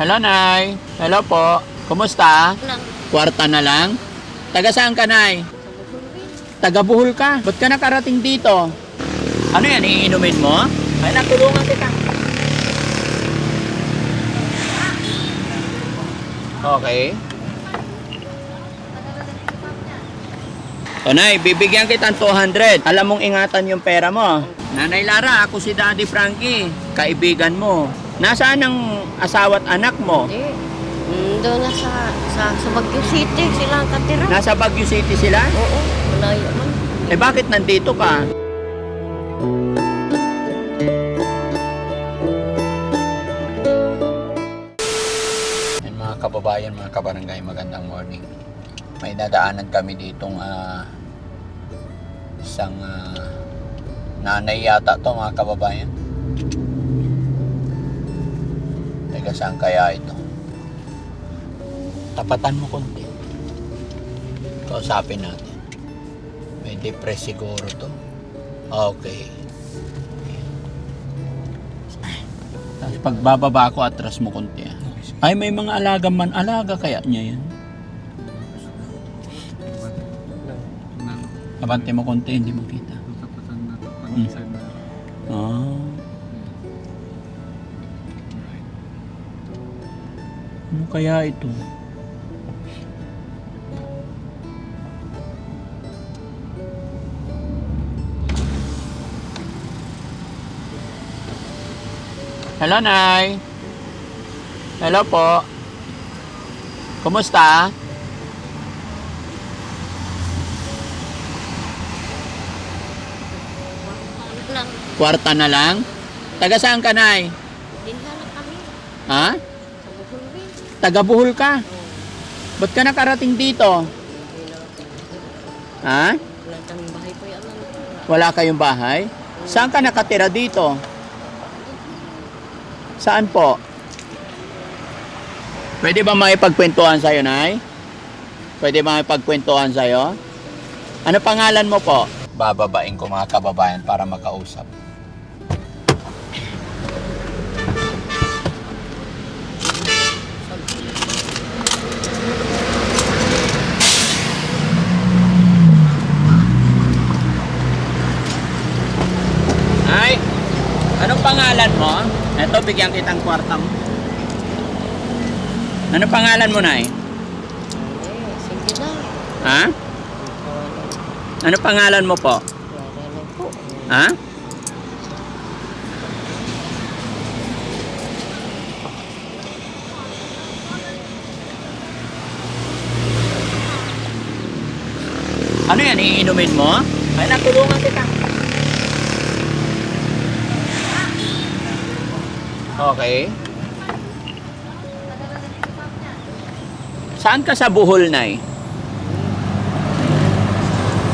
Hello, Nay. Hello po. Kumusta? lang. Kwarta na lang? Taga saan ka, Nay? Taga Buhol ka. Ba't ka nakarating dito? Ano yan, iinumin mo? Ay, nakulungan kita. Okay. O Nay, bibigyan kita ng 200. Alam mong ingatan yung pera mo. Nanay Lara, ako si Daddy Frankie. Kaibigan mo. Nasaan ang asawa't anak mo? Hindi. Mm, doon na sa, sa, sa Baguio City sila ang katira. Nasa Baguio City sila? Oo, malayo man. Eh bakit nandito ka? Mga kababayan, mga kabarangay, magandang morning. May nadaanan kami ditong ah, isang ah, nanay yata to mga kababayan. Teka, saan kaya ito? Tapatan mo konti. Kausapin natin. May depress siguro to. Okay. Tapos pagbababa ko, atras mo konti. ah. Ay, may mga alaga man. Alaga kaya niya yan. Abante mo konti, hindi mo kita. Hmm. Ah. Ano kaya ito? Hello, Nay. Hello po. Kumusta? lang. Kwarta na lang? Taga saan ka, Nay? Dinla lang kami. Ha? Taga Buhol ka? Ba't ka nakarating dito? Ha? Wala tang bahay po yan. Wala kayong bahay? Saan ka nakatira dito? Saan po? Pwede ba makipagkwentuhan sa'yo, Nay? Pwede ba makipagkwentuhan sa'yo? Ano pangalan mo po? Bababain ko mga kababayan para makausap. Ay, anong pangalan mo? Ito, bigyan kitang kwarta mo. Anong pangalan mo, Nay? Eh, sige na. Ha? Ano pangalan mo po? Ha? Ano yan, iinumin mo? Ay, nakulungan kita. Okay. Saan ka sa Buhol, Nay?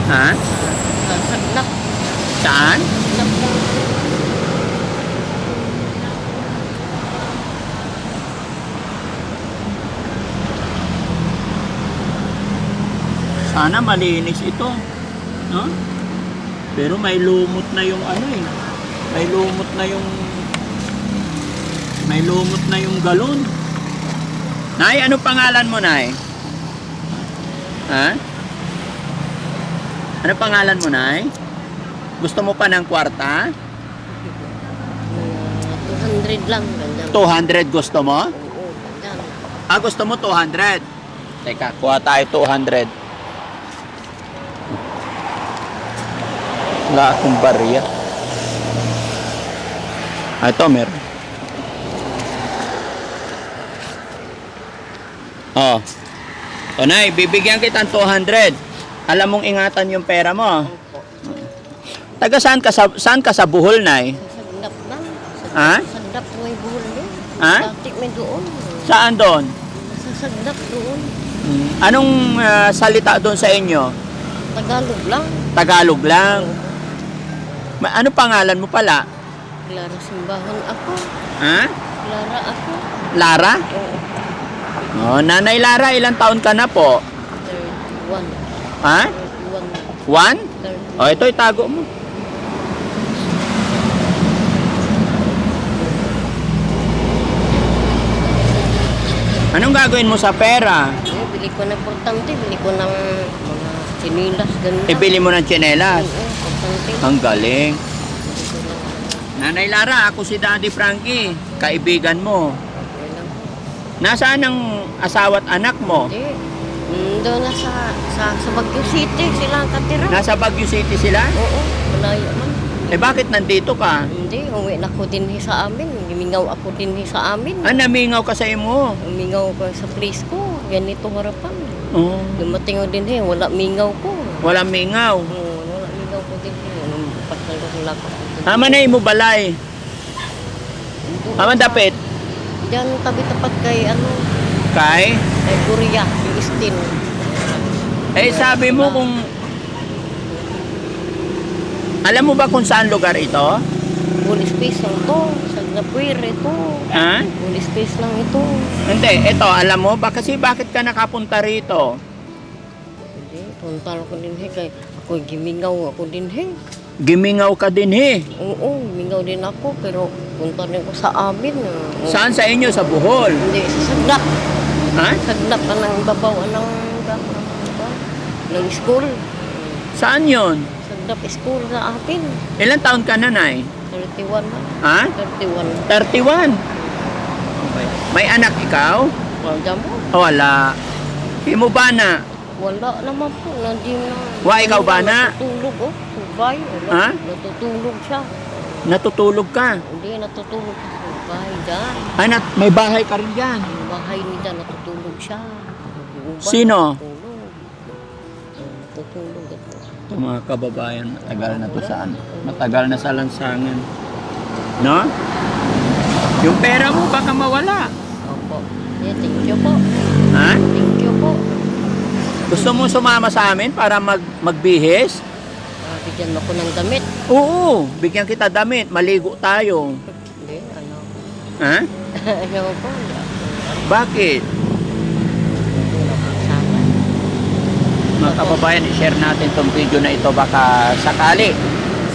Ha? Sa saglap. Saan? Sana malinis ito. No? Pero may lumot na yung ano eh. May lumot na yung may lumot na yung galon. Nay, ano pangalan mo, Nay? Ha? Ano pangalan mo, Nay? Gusto mo pa ng kwarta? Mga 200 lang. Ganyan. 200 gusto mo? Oo. Ah, gusto mo 200? Teka, kuha tayo 200. Wala akong barya. Ah, ito meron. Oh. O nay, bibigyan kita ng 200. Alam mong ingatan yung pera mo. Opo. Taga saan ka sa, saan ka sa Buhol, nay? Sa saglap lang. Sa Ha? saglap may buhol din. Ha? Dati may doon. Saan doon? Sa saglap doon. Anong ah, salita doon sa inyo? Tagalog lang. Tagalog lang. Ma- ano pangalan mo pala? Clara Simbahan ako. Ha? Clara ako. Lara? Oo. Oh, Nanay Lara, ilang taon ka na po? 31. Ha? 31. One? 30. O, ito itago mo. Anong gagawin mo sa pera? Eh, bili ko ng importante, bili ko ng mga sinilas, ganun. Ibili mo ng tsinelas. Oo. Ang galing. Nanay Lara, ako si Daddy Frankie. Kaibigan mo. Nasaan ang asawa at anak mo? Hindi. Mm, doon na sa, sa, sa Baguio City, sila ang katira. Nasa Baguio City sila? Oo, malayo man. Eh bakit nandito ka? Hindi, uwi na ako din sa amin. Lumingaw ako din sa amin. Ah, namingaw ka sa imo. Umingaw ko sa place ko. Ganito harapan. Oh, Dumating ko din eh, wala mingaw ko. walang mingaw. Oo, wala mingaw ko din eh. Anong patay ko sila ko. Ama na mo balay. Ama dapit. Diyan tabi tapat kay ano, Kay? kay Korea, yung Istin. Eh sabi mo kung... Alam mo ba kung saan lugar ito? Full space lang to. Sa Napuire to. Ha? Full space lang ito. Hindi, ito, alam mo ba kasi bakit ka nakapunta rito? Hindi, punta ko din eh. Kay ako gimingaw ako din eh. Gimingaw ka din he. Oo, mingaw din ako. Pero punta rin ko sa amin. Oo. Saan sa inyo? Sa Bohol? Hindi, sa Saglap. Ha? Saglap ka ng babaw ng, ng school. Saan yon? Saglap school sa atin. Ilan taon ka na, Nay? 31 na. Ha? 31. 31. May anak ikaw? Wala mo. Wala. Imo ba na? Wala naman po. Nandiyan na. Wa, ikaw ba na? Natutulog, oh. Subay. Wala. Ha? Natutulog siya. Natutulog ka? Hindi, natutulog sa subay dyan. Ay, nat- may bahay ka rin dyan. Yung bahay nila, natutulog siya. Ubay, Sino? Natutulog. Natutulog ito. Ito mga kababayan, matagal na to saan? Matagal na sa lansangan. No? Yung pera mo baka mawala. Opo. Yeah, thank you po. Ha? Thank you po. Gusto mo sumama sa amin para mag magbihis? Bigyan mo ko ng damit. Oo, bigyan kita damit, maligo tayo. Hindi, ano. Ha? ano po? Bakit? Mga kababayan, i-share natin tong video na ito baka sakali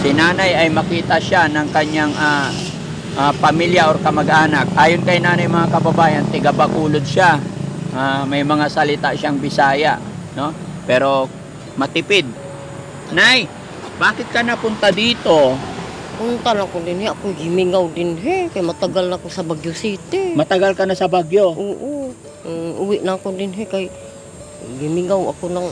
si nanay ay makita siya ng kanyang ah, ah, pamilya or kamag-anak. Ayon kay nanay mga kababayan, tiga Bacolod siya. Ah, may mga salita siyang Bisaya, no? Pero matipid. Nay, bakit ka napunta dito? Punta lang ko din eh. Ako gimingaw din eh. Kaya matagal na ako sa Baguio City. Matagal ka na sa Bagyo. Oo. Um, uwi na ako din eh. Kay gimingaw ako ng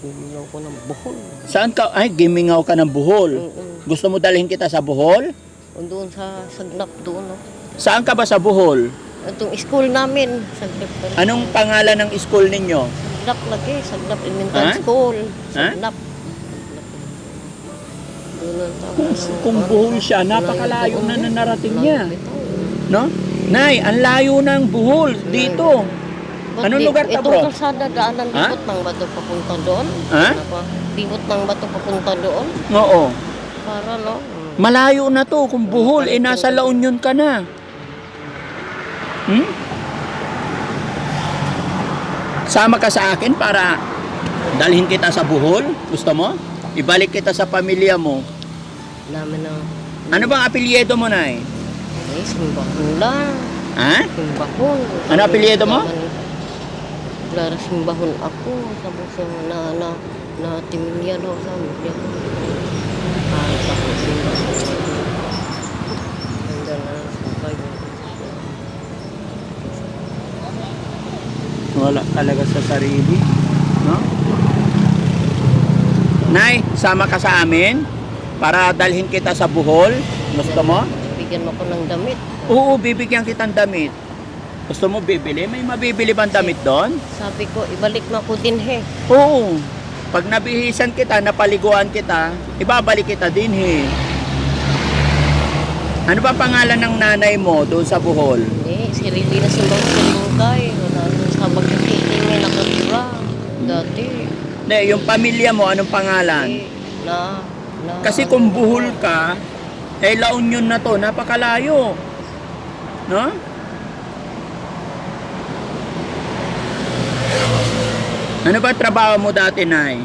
gimingaw ko ng buhol. Saan ka? Ay, gimingaw ka ng Bohol. Oo. Gusto mo dalhin kita sa Bohol? Doon sa Sagnap doon. No? Saan ka ba sa Bohol? Itong school namin. Sagnap. Anong pangalan ng school ninyo? Sagnap lagi. Sagnap Elementary Ha? School. Sagnap. Kung Bohol siya, napakalayo na na narating niya. No? Nay, ang layo ng Bohol dito. Anong lugar Itong bro? kalsada, daanan Ha? bikot ng bato papunta doon. Ha? Ano ba? Bikot ng bato papunta doon. Oo. Para no? Malayo na to. Kung Bohol, eh nasa La Union ka na. Hmm? Sama ka sa akin para dalhin kita sa Bohol? Gusto mo? Ibalik kita sa pamilya mo. Namin ng Ano bang apelyido mo, Nay? eh, simbahon lang. Ha? Simbahon. Ano apelyido mo? Clara simbahon ako. Sabi sa na na na timilya daw sa. Ah, sa simbahon. Hanggang na. Wala talaga sa sarili. No? Nay, sama ka sa amin para dalhin kita sa Bohol. Gusto mo? Bigyan mo ko ng damit. Oo, bibigyan kitang damit. Gusto mo bibili? May mabibili bang damit doon? Sabi ko, ibalik mo ako din he. Oo. Pag nabihisan kita, napaliguan kita, ibabalik kita din he. Ano ba pangalan ng nanay mo doon sa Bohol? Hindi, si Rilly na simbang silingkay. Wala na sa magkasiting may nakatira. Dati. Hindi, yung pamilya mo, anong pangalan? Eh, na, Kasi ano, kung buhol ka, eh La Union na to, napakalayo. No? Ano ba trabaho mo dati, Nay?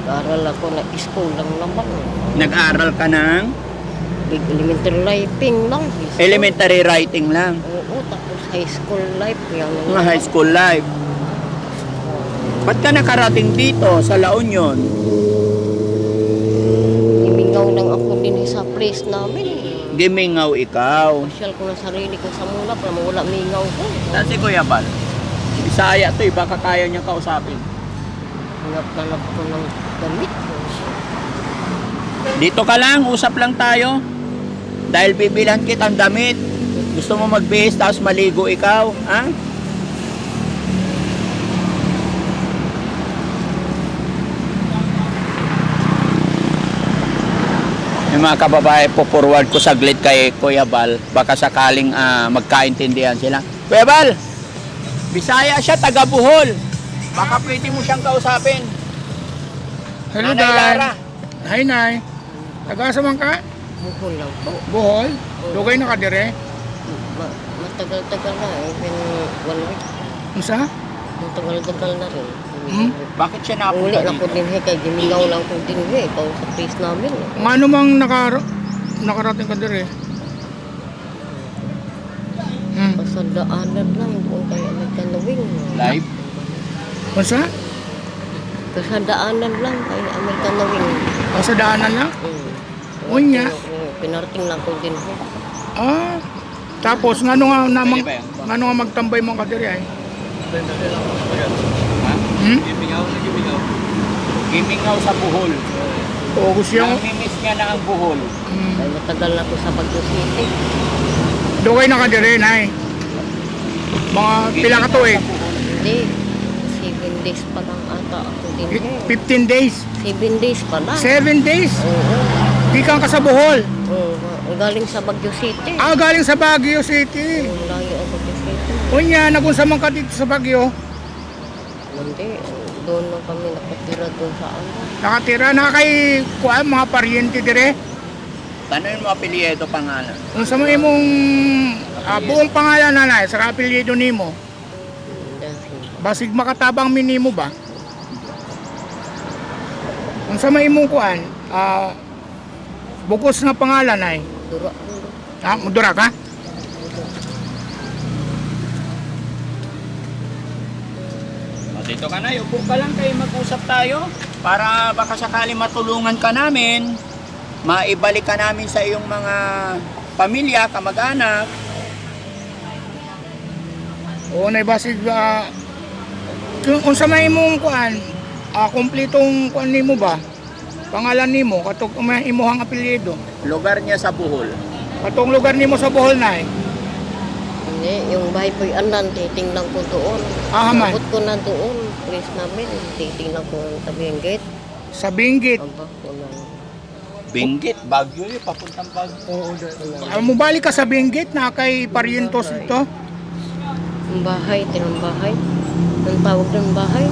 Nag-aral ako na school lang naman. Nag-aral ka ng Big elementary writing lang. School. elementary writing lang. Oo, tapos high school life. Yan, high school life. Ba't ka nakarating dito sa La Union? Imingaw lang ako din sa place namin. Gimingaw ikaw. Pasyal ko na sarili ko sa mula para mawala mingaw ko. Kasi Kuya Bal, Bisaya to eh, baka kaya niya kausapin. Hanap-hanap ko ng damit. Dito ka lang, usap lang tayo. Dahil bibilan kitang damit. Gusto mo magbihis tapos maligo ikaw, ha? Yung mga kababae, po-forward ko saglit kay Kuya Bal. Baka sakaling ah, magkaintindihan sila. Kuya Bal, Bisaya siya, taga Bohol. Baka pwede mo siyang kausapin. Hello, Nanay Day. Lara. Hi, Nay. Taga sa man ka? Buhol lang po. Bohol? Dugay na ka dire? Ma- matagal-tagal na. Even one week. Unsa? Matagal-tagal na rin. Hmm? Bakit siya Uli napunta na ko dito? din he, kay gimingaw lang ko din he. Ikaw sa place namin. eh. Ngano mang nakar nakarating ka dire? Hmm. Pasadaanan lang kung kaya may kanawing. Live? Unsa? Pasadaanan lang kay American Nawing. O sa daanan lang? Mm. Uy nga. Pinarating lang ko din he. Ah. Tapos ngano nga namang Pwede ba yan? ngano nga magtambay mo ka dire ay? Hmm? Gimingaw na gimingaw. Gimingaw sa Bohol. O gusto yung Namimiss niya na ang Bohol. hmm. Ay matagal na ko sa Baguio City. Dugay na ka dire, Nay. Mga pila ka to eh. Hindi. Seven days pa lang ata ako din he. 15 days. Seven days pa lang. 7 days. Oo. Di ka sa Bohol. Oo. Ang galing sa Baguio City. Ah, galing sa Baguio City. Ang layo ang Baguio City. Unya, nagunsa man ka dito sa Baguio. Hindi. Doon lang kami nakatira doon sa ano. Nakatira na kay kuan mga paryente dire. Tanong mo apelyido pangalan. Kung sa mga imong ah, buong pangalan nanay sa apelyido nimo, basig makatabang minimo ba? Kung sa mga imong kuan, ah bukos nga pangalan ay, dura ha, mudura ka? Dito ka na, upo ka lang kayo, mag-usap tayo. Para baka sakali matulungan ka namin, maibalik ka namin sa iyong mga pamilya, kamag-anak. Oo, nay basig ah, kung, kung sa mga imong kuan, ah, kumpletong kuan nimo ba? Pangalan nimo katong imong apelyido. Lugar niya sa Bohol. Katong lugar nimo sa Bohol nay. Hindi, yung bahay po'y anan, titingnan ko doon. Ah, man. Abot ko na doon, place namin, titingnan ko ang tabi ng gate. Sa Benguet. Aba, wala. Binggit, Baguio yun, papuntang Baguio. Oo, Ah, mubalik ka sa Benguet na kay Parientos ito. Ang bahay, tinang bahay. Ang tawag ng bahay,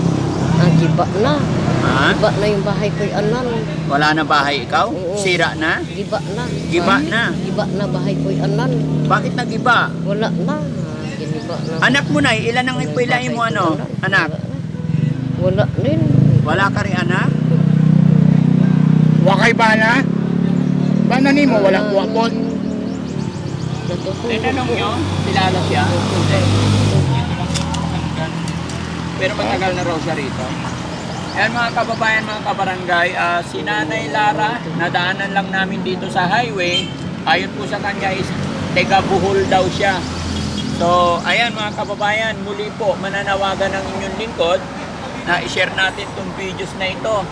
ang giba na. Ha? Giba na yung bahay po'y anan. Wala na bahay ikaw? Oo. Sira na? Giba na. Giba na? Giba na bahay po'y anan. Bakit nagiba? Wala na. Giniba na. Anak mo na, ilan ang ipilain mo ano? Anak? Wala din. Wala ka rin anak? Wakay bana. Bana nimo wala Ah. kuwapon. Tinanong ko. nyo, kilala siya? Pero matagal na raw siya rito. Ayan mga kababayan, mga kabarangay, ah, si Nanay Lara, nadaanan lang namin dito sa highway. Ayon po sa kanya is tega buhol daw siya. So, ayan mga kababayan, muli po mananawagan ng inyong lingkod na i-share natin itong videos na ito.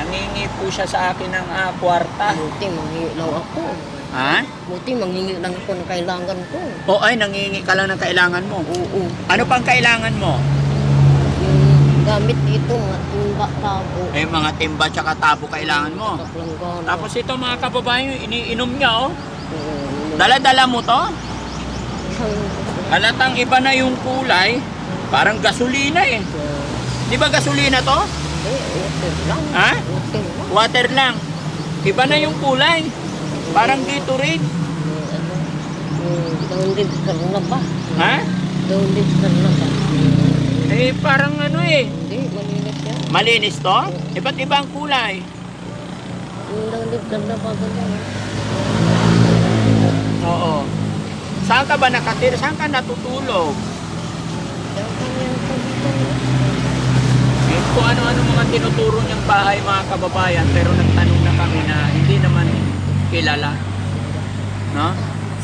Nangingi po siya sa akin ng ah, kwarta. Buti, manghingi lang ako. Ha? Buti, manghingi lang ako ng kailangan ko. O ay, nangingi ka lang ng kailangan mo. Oo. Ano pang kailangan mo? Yung gamit dito, mga timba, tabo. Eh, mga timba tsaka tabo kailangan mo. Kaplanggan. Tapos ito mga kababayan, iniinom niya oh. Dala-dala mo to. Halatang iba na yung kulay. Parang gasolina eh. Di ba gasolina to? Hindi, water lang. Ha? Water lang. Iba na yung kulay. Parang Gatorade. Yung ano, yung down lister na ba? Ha? Down lister na ba? Eh, parang ano eh. Hindi, malinis yan. Malinis to? Iba't ibang kulay. Yung down lister na ba ganun? Oo. Saan ka ba nakatira? Saan ka natutulog? Yung. Eh, kung ano-ano mga tinuturo niyang bahay mga kababayan pero nagtanong na kami na hindi naman kilala. No?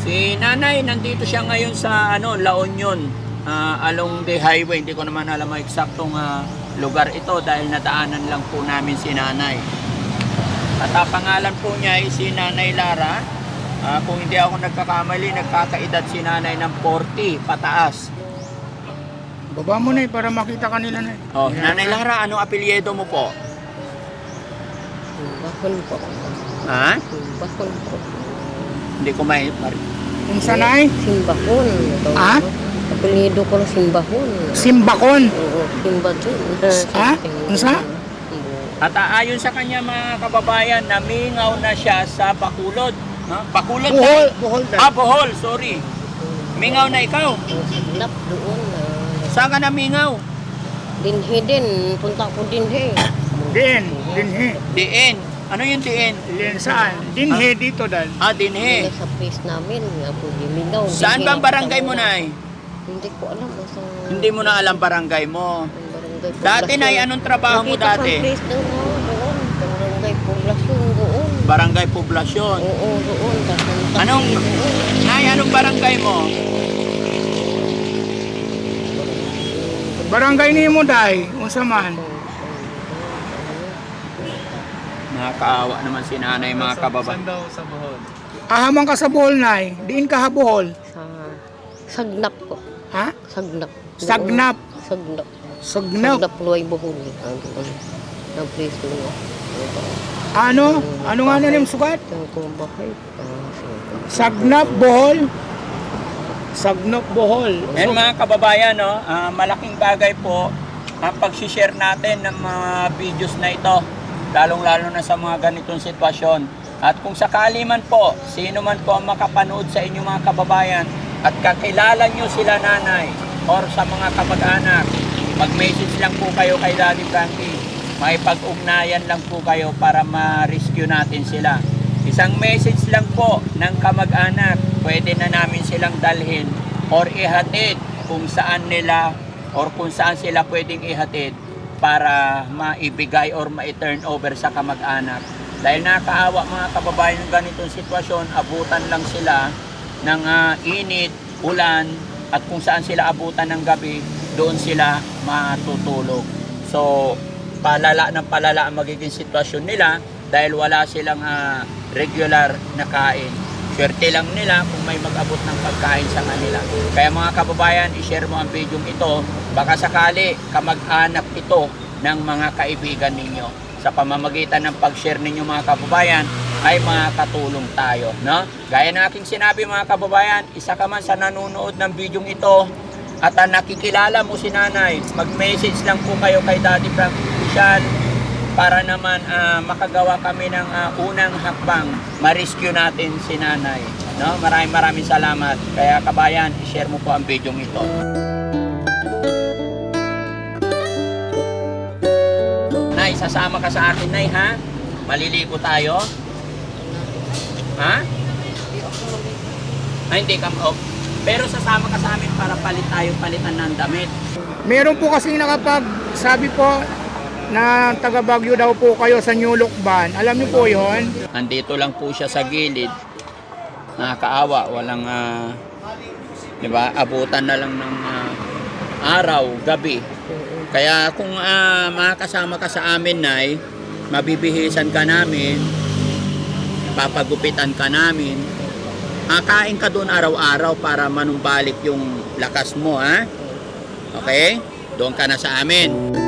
Si nanay, nandito siya ngayon sa ano, La Union, ah, along the highway. Hindi ko naman alam ang eksaktong ah, lugar ito dahil nadaanan lang po namin si nanay. At ang pangalan po niya ay si Nanay Lara. Ah, kung hindi ako nagkakamali, nagkakaedad si nanay ng 40 pataas. Baba mo na eh, para makita kanila na eh. Oh, Nanay Lara, anong apelyido mo po? Simbahon po. Ha? Simbahon po. Hindi ko may... Kung sanay, Simbahon. Ah? Apelido ko na Simbahon. Simbakon. Oo, Simbahon. Ha? Unsa? At aayon sa kanya mga kababayan, namingaw na siya sa Bakulod. Ha? Bakulod Buhol, buhol dahil. Ah, Bohol, sorry. Mingaw na ikaw. Nap doon. ah, Saan ka namingaw? Dinhi din. Punta ko dinhi. Din, dinhi. Diin. Ano yung diin? Din saan? Dinhi dito dahil. Ah, dinhe. Dinhi sa place namin. Nga po, Liminaw. Saan bang barangay mo na Hindi ko alam. Asa, Hindi mo na alam barangay mo. ang barangay Dati Poblacion. na, anong trabaho mo Nakita sa dati? place doon. oh, doon. Barangay Poblacion doon. Barangay Poblasyon. Oo, doon. Tapos ang Anong- doon. Nay, anong barangay mo? Barangay ni mo dahil. Unsa man. Nakakaawa naman si nanay mga kababayan. daw sa Bohol? Ahamang ka sa Bohol nay. Diin ka ha Bohol. Sa Sagnap po. Ha? Sagnap. Sagnap. Sagnap. Sagnap. Sagnap Luay Bohol. Ang place doon. Ano? Ano nga na yung sugat? Ang kumbahay. Sagnap, Bohol. Sagnap, Bohol. And mga kababayan, no, ah, malaking bagay po ang pag-share natin ng mga videos na ito, lalong-lalo na sa mga ganitong sitwasyon. At kung sakali man po, sino man po ang makapanood sa inyo mga kababayan at kakilala nyo sila nanay or sa mga kamag-anak, mag-message lang po kayo kay Daddy Frankie. May pag-ugnayan lang po kayo para ma-rescue natin sila. Isang message lang po ng kamag-anak, pwede na namin silang dalhin or ihatid kung saan nila or kung saan sila pwedeng ihatid para maibigay or ma-turn over sa kamag-anak. Dahil nakakaawa mga kababayan ng ganitong sitwasyon, abutan lang sila ng ah, init, ulan, at kung saan sila abutan ng gabi, doon sila matutulog. So, palala ng palala ang magiging sitwasyon nila dahil wala silang ah, regular na kain. Swerte lang nila kung may mag-abot ng pagkain sa kanila. Kaya mga kababayan, i-share mo ang video ito. Baka sakali kamag-anak ito ng mga kaibigan ninyo. Sa pamamagitan ng pag-share ninyo mga kababayan, ay makakatulong tayo. No? Gaya na aking sinabi mga kababayan, isa ka man sa nanonood ng video ito, at ang nakikilala mo si nanay, mag-message lang po kayo kay Daddy Frank Official para naman ah, makagawa kami ng ah, unang hakbang, ma-rescue natin si nanay. No? Maraming maraming salamat. Kaya kabayan, i-share mo po ang video ito. Nay, sasama ka sa akin, Nay, ha? Maliligo tayo? Ha? Ay, hindi ka, oh. Pero sasama ka sa amin para palit tayo, palitan ng damit. Meron po kasing nakapag sabi po na taga Baguio daw po kayo sa New Lukban. Alam niyo po yon? Andito lang po siya sa gilid. Nakakaawa, walang ah, 'di ba? Abutan na lang ng ah, araw, gabi. Kaya kung ah, makakasama ka sa amin, Nay, mabibihisan ka namin, papagupitan ka namin, ah, kain ka doon araw-araw para manumbalik yung lakas mo, ha? Okay? Doon ka na sa amin.